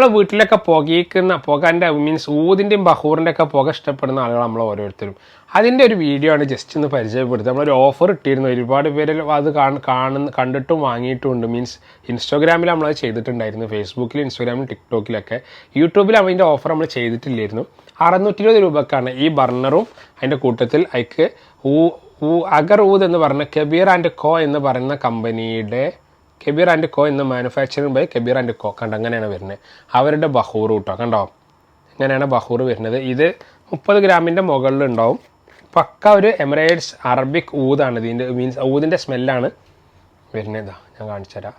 നമ്മളെ വീട്ടിലൊക്കെ പുകയ്ക്കുന്ന പുകന്റെ മീൻസ് ഊതിന്റെയും ബഹൂറിന്റെ ഒക്കെ പുക ഇഷ്ടപ്പെടുന്ന ആളുകൾ നമ്മൾ ഓരോരുത്തരും. അതിന്റെ ഒരു വീഡിയോ ആണ് ജസ്റ്റ് ഒന്ന് പരിചയപ്പെടുത്തുക നമ്മളൊരു ഓഫർ ഇട്ടിരുന്നു. ഒരുപാട് പേര് അത് കാണ- കാണുന്ന കണ്ടിട്ടും വാങ്ങിയിട്ടുമുണ്ട് മീൻസ് ഇൻസ്റ്റാഗ്രാമിൽ നമ്മളത് ചെയ്തിട്ടുണ്ടായിരുന്നു. ഫേസ്ബുക്കിൽ ഇൻസ്റ്റാഗ്രാമിൽ ടിക്ടോക്കിലൊക്കെ യൂട്യൂബിൽ അതിന്റെ ഓഫർ നമ്മൾ ചെയ്തിട്ടില്ലായിരുന്നു. അറുന്നൂറ്റി ഇരുപത് രൂപക്കാണ് ഈ ബർണറും അതിന്റെ കൂട്ടത്തിൽ അയക്ക് ഊ ഊ അഗർ ഊദ് എന്ന് പറഞ്ഞ കബീർ ആൻഡ് കോ എന്ന് പറയുന്ന കമ്പനിയുടെ കബീർ ആൻഡ് കോ എന്ന manufacturing by Kabir and co കണ്ടോ അങ്ങനെയാണ് വരുന്നത് അവരുടെ ബഹൂർ കേട്ടോ കണ്ടോ ഇങ്ങനെയാണ് ബഹൂർ വരുന്നത് ഇത് മുപ്പത് ഗ്രാമിന്റെ മുകളിലുണ്ടാവും പക്ക ഒരു എമിറേറ്റ്സ് അറബിക് ഊതാണ് ഇതിന്റെ മീൻസ് ഊതിന്റെ സ്മെല്ലാണ് വരുന്നത് ഞാൻ കാണിച്ചു തരാം.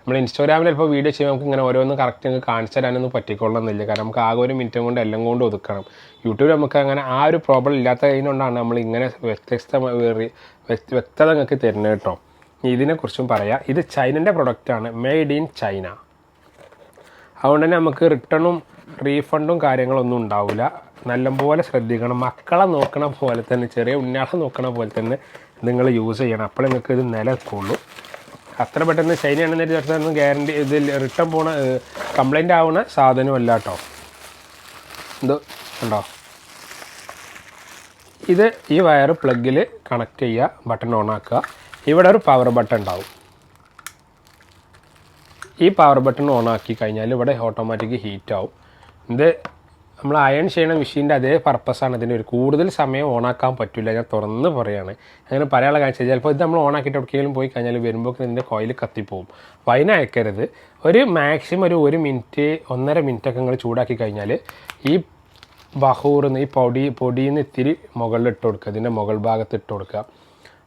നമ്മൾ ഇൻസ്റ്റാഗ്രാമിൽ ഇപ്പോൾ വീഡിയോ ചെയ്യുമ്പോൾ നമുക്ക് ഇങ്ങനെ ഓരോന്നും കറക്റ്റ് നിങ്ങൾക്ക് കാണിച്ചു തരാനൊന്നും പറ്റിക്കൊള്ളണമെന്നില്ല കാരണം നമുക്ക് ആകെ ഒരു മിനിറ്റും കൊണ്ട് എല്ലാം കൊണ്ട് ഒതുക്കണം. യൂട്യൂബിൽ നമുക്ക് അങ്ങനെ ആ ഒരു പ്രോബ്ലം ഇല്ലാത്തതിനോണ്ടാണ് നമ്മൾ ഇങ്ങനെ വ്യത്യസ്ത വ്യക്തത നിങ്ങൾക്ക് തരുന്നത് കേട്ടോ. ഇതിനെക്കുറിച്ചും പറയാം. ഇത് ചൈനന്റെ പ്രൊഡക്റ്റാണ് മെയ്ഡ് ഇൻ ചൈന അതുകൊണ്ട് തന്നെ നമുക്ക് റിട്ടേണും റീഫണ്ടും കാര്യങ്ങളൊന്നും ഉണ്ടാവില്ല. നല്ലപോലെ ശ്രദ്ധിക്കണം. മക്കളെ നോക്കണ പോലെ തന്നെ ചെറിയ ഉണ്ണിയാളെ നോക്കണ പോലെ തന്നെ നിങ്ങൾ യൂസ് ചെയ്യണം. അപ്പോഴേ നിങ്ങൾക്ക് ഇത് നിലനിൽക്കുള്ളൂ. അത്ര പെട്ടെന്ന് ചൈനയാണെന്ന് വിചാരിച്ചാൽ ഗ്യാരണ്ടി ഇതിൽ റിട്ടേൺ പോണ കംപ്ലൈന്റ് ആവുന്ന സാധനമല്ല കേട്ടോ. ഇത് ഉണ്ടോ ഇത് ഈ വയർ പ്ലഗിൽ കണക്ട് ചെയ്യുക ബട്ടൺ ഓൺ ആക്കുക. ഇവിടെ ഒരു പവർ ബട്ടൺ ഉണ്ടാവും. ഈ പവർ ബട്ടൺ ഓൺ ആക്കി കഴിഞ്ഞാൽ ഇവിടെ ഓട്ടോമാറ്റിക് ഹീറ്റ് ആവും. ഇത് നമ്മൾ അയൺ ചെയ്യുന്ന മെഷീന്റെ അതേ പർപ്പസാണ് ഇതിന്റെ ഒരു കൂടുതൽ സമയം ഓണാക്കാൻ പറ്റില്ല ഞാൻ തുറന്ന് പറയുകയാണ് അങ്ങനെ പറയാനുള്ള കാര്യം വെച്ചാൽ ചിലപ്പോൾ ഇത് നമ്മൾ ഓണാക്കിയിട്ട് എവിടെയെങ്കിലും പോയി കഴിഞ്ഞാൽ വരുമ്പോൾ ഇതിന്റെ കോയിൽ കത്തിപ്പോവും. അപ്പോൾ അതിനയക്കരുത് ഒരു മാക്സിമം ഒരു ഒരു മിനിറ്റ് ഒന്നര മിനിറ്റൊക്കെ നിങ്ങൾ ചൂടാക്കി കഴിഞ്ഞാൽ ഈ ബഹൂറിന്ന് ഈ പൊടി പൊടിയിൽ നിന്ന് ഇത്തിരി മുകളിൽ ഇട്ട് കൊടുക്കുക. ഇതിന്റെ മുകൾ ഭാഗത്ത് ഇട്ട് കൊടുക്കുക.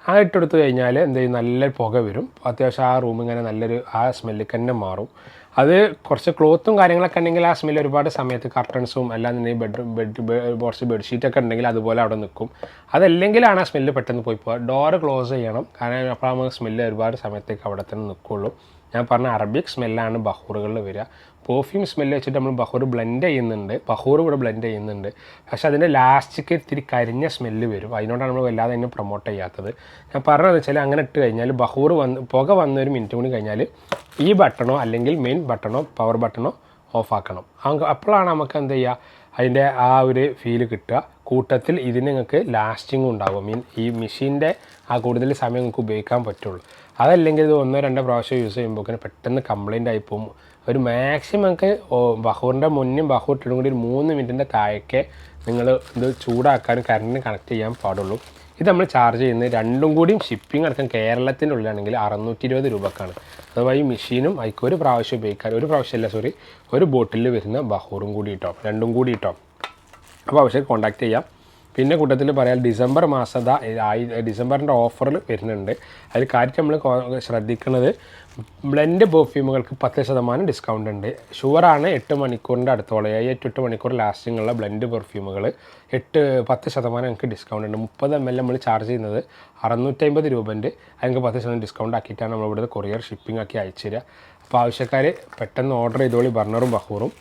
ആ ഇട്ടെടുത്ത് കഴിഞ്ഞാൽ എന്ത് ചെയ്യും? നല്ല പുക വരും. അത്യാവശ്യം ആ റൂം ഇങ്ങനെ നല്ലൊരു ആ സ്മെല്ലിൽ തന്നെ മാറും. അത് കുറച്ച് ക്ലോത്തും കാര്യങ്ങളൊക്കെ ഉണ്ടെങ്കിൽ ആ സ്മെല്ല് ഒരുപാട് സമയത്ത് കർട്ടൻസും അല്ലാന്നുണ്ടെങ്കിൽ ബെഡ് ബെഡ് കുറച്ച് ബെഡ്ഷീറ്റൊക്കെ ഉണ്ടെങ്കിൽ അതുപോലെ അവിടെ നിൽക്കും. അതല്ലെങ്കിലാണ് ആ സ്മെല്ല് പെട്ടെന്ന് പോയി പോകുക ഡോറ് ക്ലോസ് ചെയ്യണം. കാരണം അപ്പോൾ നമുക്ക് സ്മെല്ല് ഒരുപാട് സമയത്തേക്ക് അവിടെ തന്നെ നിൽക്കുള്ളൂ. ഞാൻ പറഞ്ഞ അറബിക് സ്മെല്ലാണ് ബഹൂറുകളിൽ വരിക. പെർഫ്യൂം സ്മെല്ല് വെച്ചിട്ട് നമ്മൾ ബഹൂർ ബ്ലെൻഡ് ചെയ്യുന്നുണ്ട്. ബഹൂർ കൂടെ ബ്ലെൻഡ് ചെയ്യുന്നുണ്ട്. പക്ഷെ അതിന്റെ ലാസ്റ്റിക്ക് ഇത്തിരി കരിഞ്ഞ സ്മെല്ല് വരും. അതിനോടാണ് നമ്മൾ വല്ലാതെ അതിനെ പ്രൊമോട്ട് ചെയ്യാത്തത്. ഞാൻ പറഞ്ഞത് വെച്ചാൽ അങ്ങനെ ഇട്ട് കഴിഞ്ഞാൽ ബഹൂർ വന്ന് പുക വന്ന ഒരു മിനിറ്റ് കൂടി കഴിഞ്ഞാൽ ഈ ബട്ടണോ അല്ലെങ്കിൽ മെയിൻ ബട്ടണോ പവർ ബട്ടണോ ഓഫ് ആക്കണം. അപ്പോഴാണ് നമുക്ക് എന്ത് ചെയ്യുക? അതിന്റെ ആ ഒരു ഫീൽ കിട്ടുക. കൂട്ടത്തിൽ ഇതിന് നിങ്ങൾക്ക് ലാസ്റ്റിങ്ങും ഉണ്ടാകും. മീൻ ഈ മെഷീന്റെ ആ കൂടുതൽ സമയം നിങ്ങൾക്ക് ഉപയോഗിക്കാൻ പറ്റുള്ളൂ. അതല്ലെങ്കിൽ ഇത് ഒന്നോ രണ്ടോ പ്രാവശ്യം യൂസ് ചെയ്യുമ്പോൾ പെട്ടെന്ന് കംപ്ലൈന്റ് ആയി പോകും. ഒരു മാക്സിമം നിങ്ങൾക്ക് ബഹൂറിന്റെ മുന്നും ബഹൂർ ഇട്ടും കൂടി ഒരു മൂന്ന് മിനിറ്റിന്റെ താഴേക്ക് നിങ്ങൾ ഇത് ചൂടാക്കാനും കറണ്ടിന് കണക്ട് ചെയ്യാൻ പാടുള്ളൂ. ഇത് നമ്മൾ ചാർജ് ചെയ്യുന്നത് രണ്ടും കൂടിയും ഷിപ്പിംഗ് അടക്കം കേരളത്തിന്റെ ഉള്ളിലാണെങ്കിൽ അറുന്നൂറ്റി ഇരുപത് രൂപക്കാണ്. അഥവാ ഈ മെഷീനും അതിക്ക് ഒരു പ്രാവശ്യം ഉപയോഗിക്കാൻ ഒരു പ്രാവശ്യമല്ല സോറി ഒരു ബോട്ടിൽ വരുന്ന ബഹൂറും കൂടി ഇട്ടോ രണ്ടും കൂടി ഇട്ടോ അപ്പോൾ ആവശ്യം കോൺടാക്ട് ചെയ്യാം. പിന്നെ കൂട്ടത്തിൽ പറയാൻ ഡിസംബർ മാസത ഡിസംബറിന്റെ ഓഫറിൽ വരുന്നുണ്ട്. അതിൽ കാര്യം നമ്മൾ ശ്രദ്ധിക്കുന്നത് ബ്ലെൻഡ് പെർഫ്യൂമുകൾക്ക് പത്ത് ശതമാനം ഡിസ്കൗണ്ട് ഉണ്ട്. ഷുവറാണ് എട്ട് മണിക്കൂറിന്റെ അടുത്തോളം ഏഴ് എട്ട് എട്ട് മണിക്കൂർ ലാസ്റ്റിംഗ് ഉള്ള ബ്ലെൻഡ് പെർഫ്യൂമുകൾ. എട്ട് പത്ത് ശതമാനം നമുക്ക് ഡിസ്കൗണ്ട് ഉണ്ട്. മുപ്പത് എം എൽ നമ്മൾ ചാർജ് ചെയ്യുന്നത് അറുന്നൂറ്റമ്പത് രൂപന്റെ അതിനൊക്കെ പത്ത് ശതമാനം ഡിസ്കൗണ്ട് ആക്കിയിട്ടാണ് നമ്മൾ ഇവിടുത്തെ കൊറിയർ ഷിപ്പിംഗ് ആക്കി അയച്ചു തരിക. അപ്പോൾ ആവശ്യക്കാർ പെട്ടെന്ന് ഓർഡർ ചെയ്തോളി ബർണറും ബഹൂറും.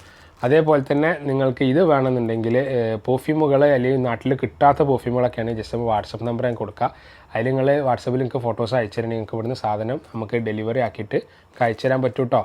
അതേപോലെ തന്നെ നിങ്ങൾക്ക് ഇത് വേണമെന്നുണ്ടെങ്കിൽ പെർഫ്യൂമുകൾ അല്ലെങ്കിൽ നാട്ടിൽ കിട്ടാത്ത പെർഫ്യൂമുകളൊക്കെയാണ് ജസ്റ്റ് വാട്സപ്പ് നമ്പർ ഞാൻ കൊടുക്കുക അതിൽ നിങ്ങൾ വാട്സപ്പിൽ നിങ്ങൾക്ക് ഫോട്ടോസ് അയച്ചു തരണമെങ്കിൽ നിങ്ങൾക്ക് ഇവിടുന്ന് സാധനം നമുക്ക് ഡെലിവറി ആക്കിയിട്ട് അയച്ചു തരാൻ പറ്റൂട്ടോ.